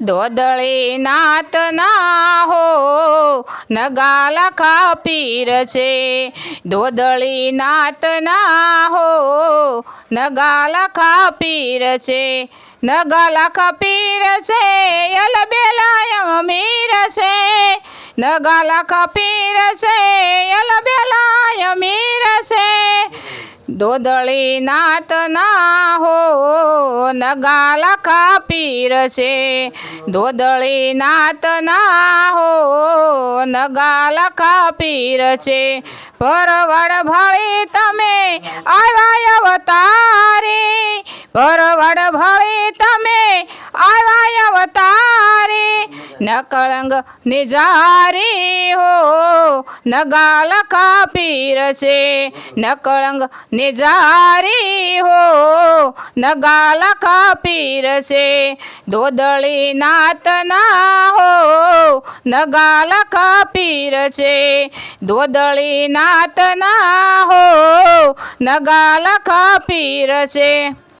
દોદળી નાત ના હો, નગાલા પીર છે. દોદળી નાત ના હો, નગાલા પીર છે. નગાલા પીર છે બેલાય મીર છે. નગાલા પીર છે અલબેલાય મીર છે. દોદળી નાતના હો નગાલા પીર છે. દોદળી નાતના હો નગાલા પીર છે. પરવડ ભળી તમે આવ્યા અવતારી. પરવડ ભળી તમે આવ્યા અવતારી. નકળંગ નિજારી હો. નગાલકા કાપીર છે. નકળંગ નિજારી હો. ન ગાલ કાપીર છે. દોદળી નાતના હો. ન ગાલ કાપીર છે. દોદળી નાતના હો. ન ગાલ કાપીર છે.